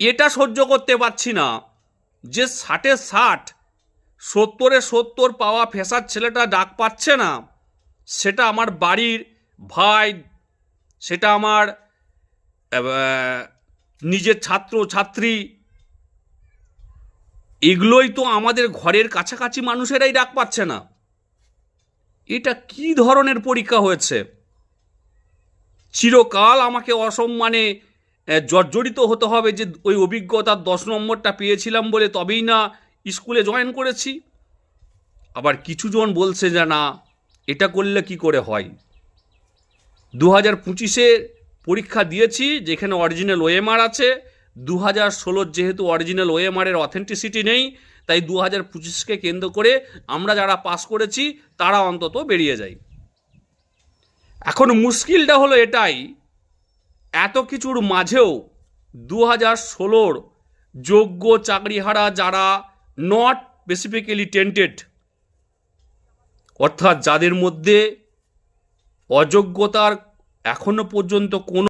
এটা সহ্য করতে পারছি না। যে ষাটে ষাট, সত্তরে সত্তর পাওয়া ফেসার ছেলেটা ডাক পাচ্ছে না। সেটা আমার বাড়ির ভাই, সেটা আমার নিজের ছাত্র, ছাত্রী। এগুলোই তো আমাদের ঘরের কাছাকাছি মানুষেরাই ডাক পাচ্ছে না। এটা কি ধরনের পরীক্ষা হয়েছে? চিরকাল আমাকে অসম্মানে জর্জরিত হতে হবে যে ওই অভিজ্ঞতার দশ নম্বরটা পেয়েছিলাম বলে তবেই না স্কুলে জয়েন করেছি। আবার কিছুজন বলছে যে না, এটা করলে কি করে হয়? দু হাজার পঁচিশে পরীক্ষা দিয়েছি, যেখানে অরিজিনাল ওএমআর আছে। দু হাজার ষোলোর যেহেতু অরিজিনাল ওএমআরের অথেন্টিসিটি নেই, তাই দু হাজার পঁচিশকে কেন্দ্র করে আমরা যারা পাস করেছি, তারা অন্তত বেরিয়ে যাই। এখন মুশকিলটা হলো এটাই এত কিছুর মাঝেও দু হাজার ষোলোর যোগ্য চাকরিহারা যারা নট স্পেসিফিক্যালি টেন্টেড অর্থাৎ যাদের মধ্যে অযোগ্যতার এখনও পর্যন্ত কোনো